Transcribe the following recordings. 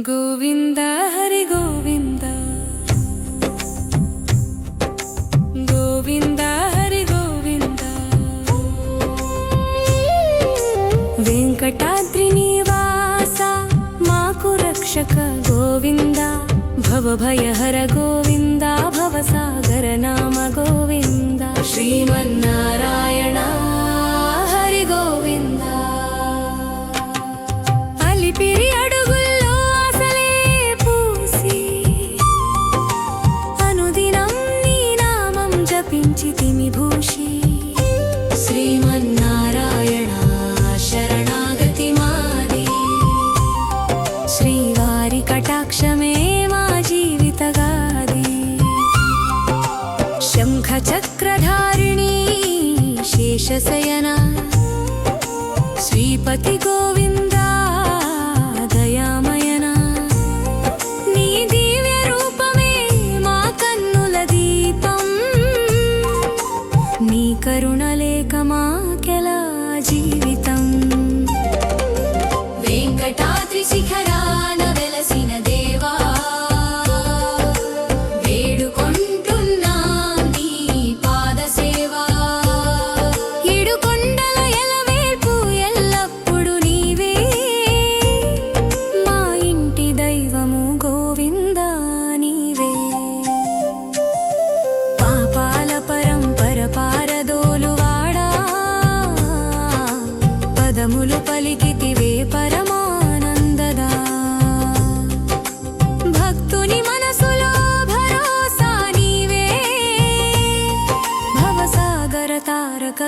గోవింద హరి గోవింద. గోవింద హరి గోవింద. వెంకటాద్రి నివాస మాకు రక్షక గోవింద. భవభయహర గోవింద భవసాగర నామ గోవింద. శ్రీమన్నారాయణ హరి గోవిందా. चक्रधारिणी शेषशयना श्रीपतिगोविन्द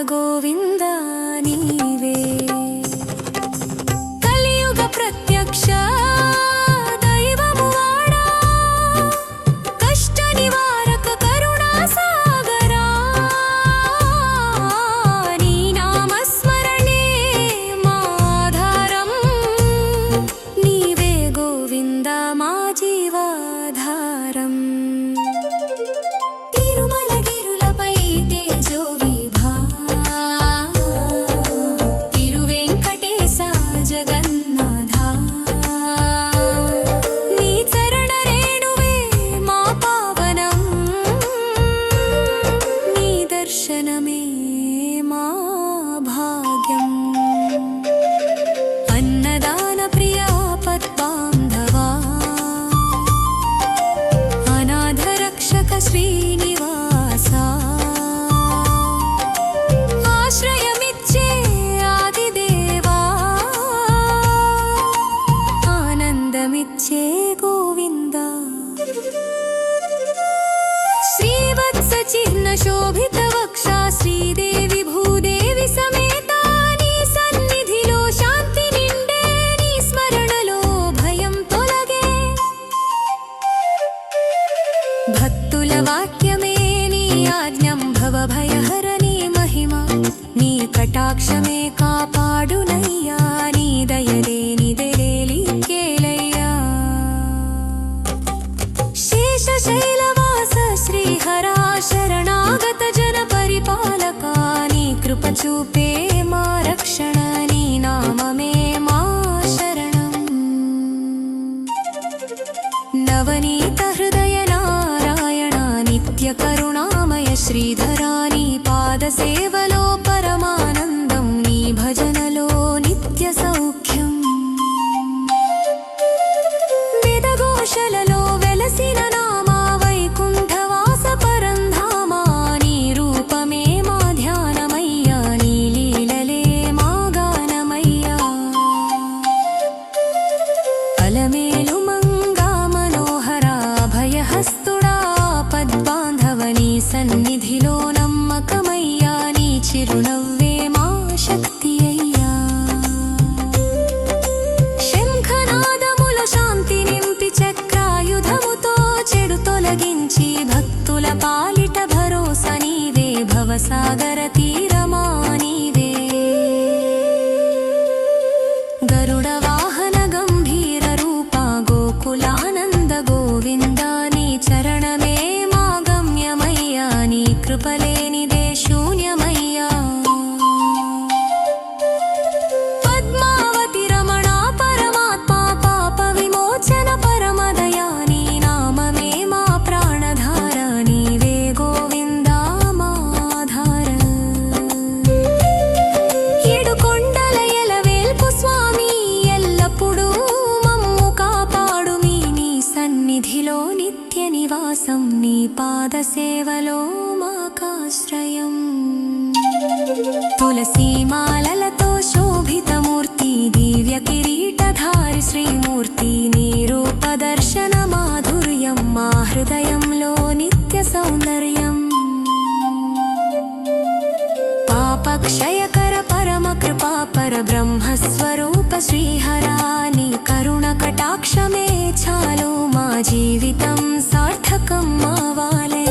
గోవిందా నీవే? వచ్చే గోవింద? శ్రీవత్స చిహ్న శోభిత వక్ష శ్రీదేవి భూదేవి సమేత నీ సన్నిధిలో శాంతి నిండే నీ స్మరణలో భయం తొలగే. భక్తుల వాక్యమే నీ ఆజ్ఞం భవ భయహర నీ మహిమ. నీ కటాక్షమే కాపాడునయ్యా నీ దయలే रक्षणानि नाम मे मा शरणम्। नवनीतहृदय नारायणा नित्यकरुणामय श्रीधरानि पादसेवलो परमा హృదయంలో నిత్య సౌందర్యం. పాపక్షయకర పరమ కృపా పర బ్రహ్మస్వరూప శ్రీహరాని కరుణ కటాక్షమే చాలు మా జీవితం సార్థకం మావాలే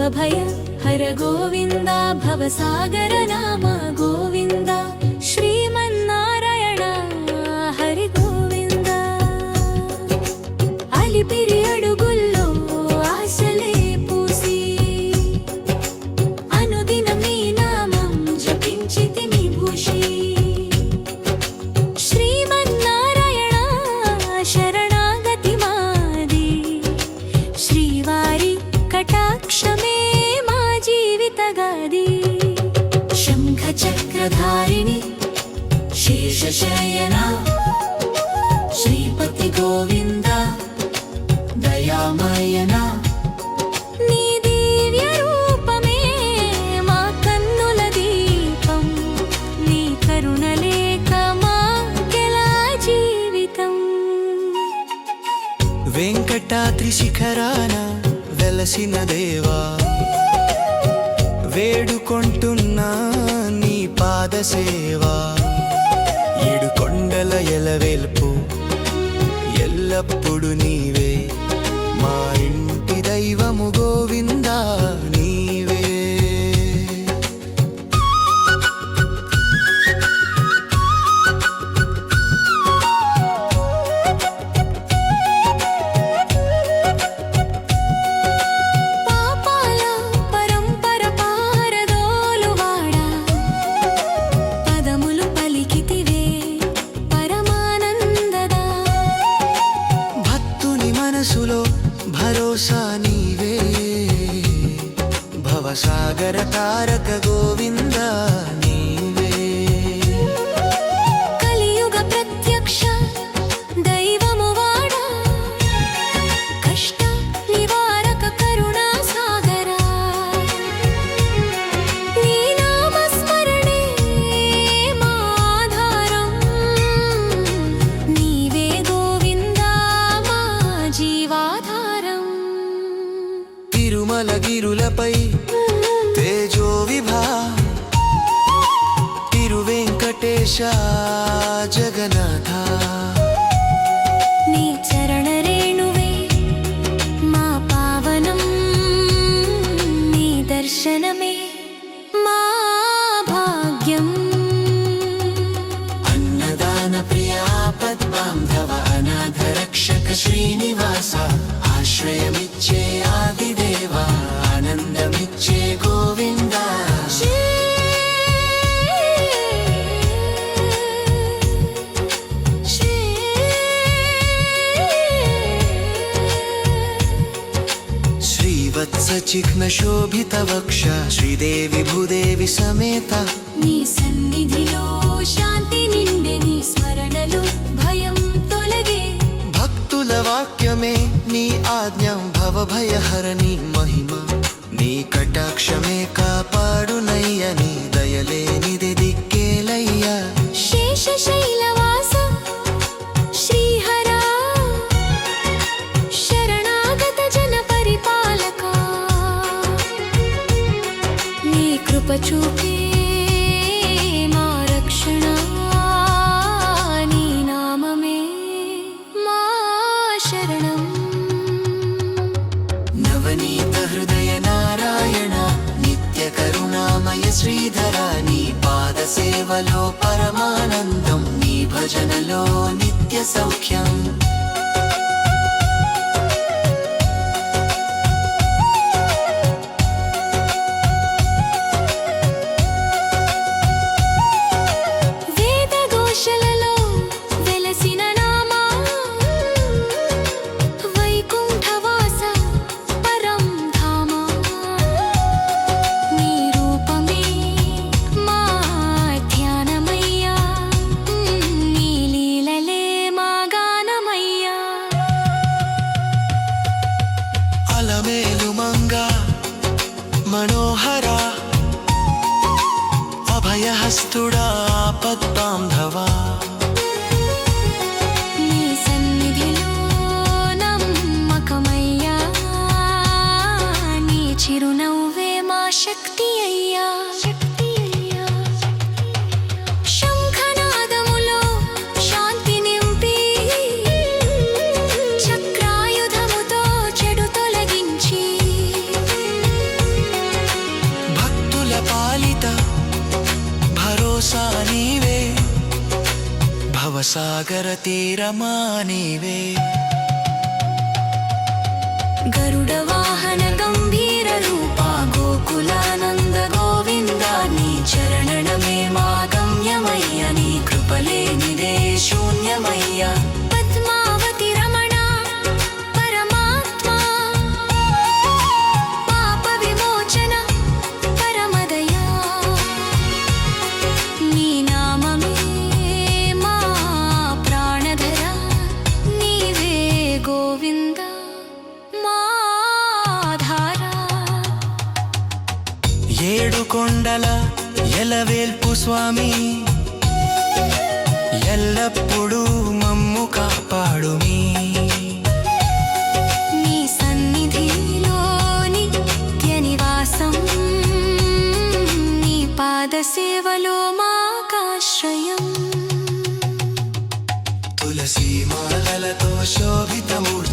భవభయ హర గోవింద భవసాగర నామ గోవింద గోవింద దయామయనా. నీ దివ్య రూపమే మా కన్నుల దీపం. నీ కరుణ లేక మాకెలా జీవితం? వెంకటాద్రి శిఖరాన వెలసిన దేవా వేడుకొంటున్నా నీ పాద సేవా ఏడు కొండల ఎలవెల్పు ఎల్లప్పుడు నీ జగన్నాథ చిహ్న శోభిత వక్ష శ్రీదేవి భూదేవి సమేత నీ సన్నిధిలో శాంతి నిండే నీ స్మరణలో భయం తొలగే. భక్తుల వాక్యమే నీ ఆజ్ఞం భవభయహరణి మహిమ. నీ కటాక్షమే కాపాడునయ్య నీ దయలేనిది దిక్కేలయ్యా. శేషశైలవాస చూపే వెలుమంగా మనోహర అభయహస్తుడా పద్మాంధవా చిరునవ్వు సాగర తీరమా నీవే గరుడ వాహన గంభీర రూపా గోకులానంద ఏడు కొండల ఎలవేల్పు స్వామి. ఎల్లప్పుడూ మమ్ము కాపాడు సేవలో మాకాశ్రయం. తులసీ మాలలతో శోభితముడు